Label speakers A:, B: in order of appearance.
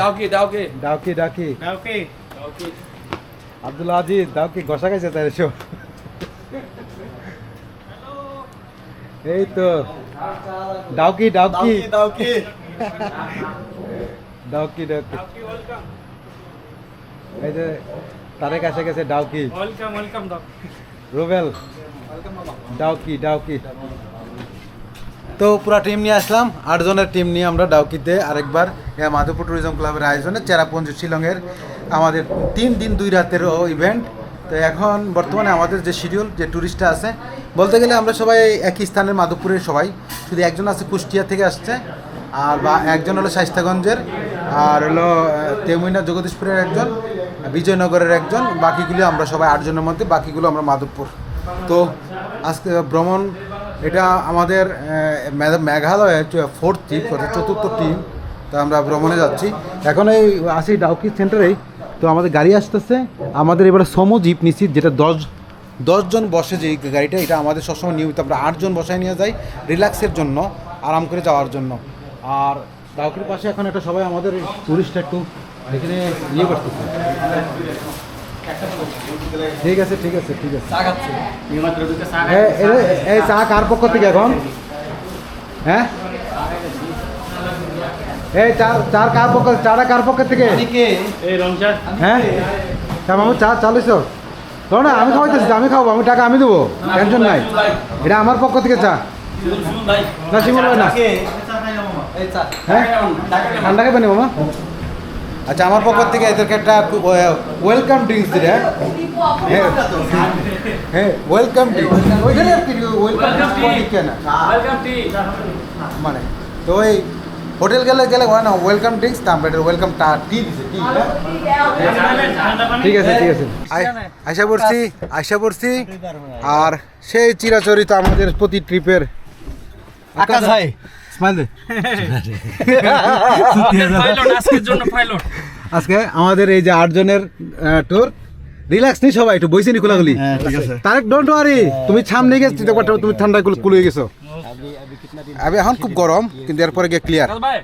A: ডাউকি ডাউকি
B: ডাউকি ডাকি
C: ওকে
B: আব্দুল আজিজ ডাউকি ঘষা খাইছে তাই এসো এই তো ডাউকি ডাউকি
C: দাউকি
B: ডাউকি ডাউকি এই যে তারেক এসে গেছে ডাউকি
C: ওয়েলকাম ওয়েলকাম দাও
B: রুবেল ডাউকি ডাউকি তো পুরো টিম নিয়ে আসলাম। আটজনের টিম নিয়ে আমরা ডাউকিতে আরেকবার মাধবপুর ট্যুরিজম ক্লাবের আয়োজনে চেরাপুঞ্জি শিলংয়ের আমাদের তিন দিন দুই রাতের ইভেন্ট তো এখন বর্তমানে আমাদের যে শিডিউল যে ট্যুরিস্টটা আছে, বলতে গেলে আমরা সবাই একই স্থানের মাধবপুরের সবাই। শুধু একজন আছে কুষ্টিয়া থেকে আসছে, আর বা একজন হলো শাইস্তাগঞ্জের, আর হলো তেমুইনা জগদীশপুরের একজন, বিজয়নগরের একজন। বাকিগুলো আমরা সবাই আটজনের মধ্যে, বাকিগুলো আমরা মাধবপুর। তো আজকে ভ্রমণ এটা আমাদের মেঘালয়ের ফোর্থ টিম চতুর্থ টিম তো আমরা ভ্রমণে যাচ্ছি। এখন এই আসি ডাউকি সেন্টারেই তো আমাদের গাড়ি আসতেছে। আমাদের এবারে সমো জিপ নিচ্ছি যেটা দশ দশজন বসে যে গাড়িটা, এটা আমাদের সবসময় নিয়মিত আমরা আটজন বসায় নিয়ে যাই, রিল্যাক্সের জন্য, আরাম করে যাওয়ার জন্য। আর ডাউকির পাশে এখন একটা সবাই আমাদের টুরিস্ট একটু এখানে ইয়ে করতেছে। ঠিক আছে ঠিক আছে ঠিক আছে।
A: চা
C: চা
B: এই চা কার পক্ষ থেকে এখন? হ্যাঁ? এই চার চার কার পক্ষ চাটা কার পক্ষ থেকে? হ্যাঁ? তা মামু চা চালিস? ধরো না আমি খাওয়াইতেছি আমি খাব আমি টাকা আমি দেবো। টেনশন নাই। এটা আমার পক্ষ থেকে চা। না শিমুল ভাই না।
A: এই চা।
B: হ্যাঁ? ঠান্ডা খাবেন মামা? আচ্ছা আমার পক্ষ থেকে এদেরকে একটা ওয়েলকাম ড্রিঙ্কস দিলে হ্যাঁ? হ্যাঁ ওয়েলকাম ড্রিঙ্কস ওইখানে ওয়েলকাম মানে তো ওই হোটেল গেলে গেলে হয় না ওয়েলকাম ড্রিঙ্কস তা আমরা ওয়েলকাম টা টি দিছে টি ঠিক আছে ঠিক আছে। আশা করছি আশা করছি আর সেই চিরাচরিত আমাদের প্রতি ট্রিপের আকাশ ভাই। স্মাইল দে
C: আজকের জন্য পাইলট
B: আজকে আমাদের এই যে আটজনের ট্যুর রিল্যাক্স নেই সবাই একটু বইছে নি খোলাগুলি তারেক ডোন্ট ওয়ারি তুমি সামনে গেছো তুমি ঠান্ডা কুলে গেছো। আমি এখন খুব গরম কিন্তু এরপরে গিয়ে ক্লিয়ার
C: ভাই।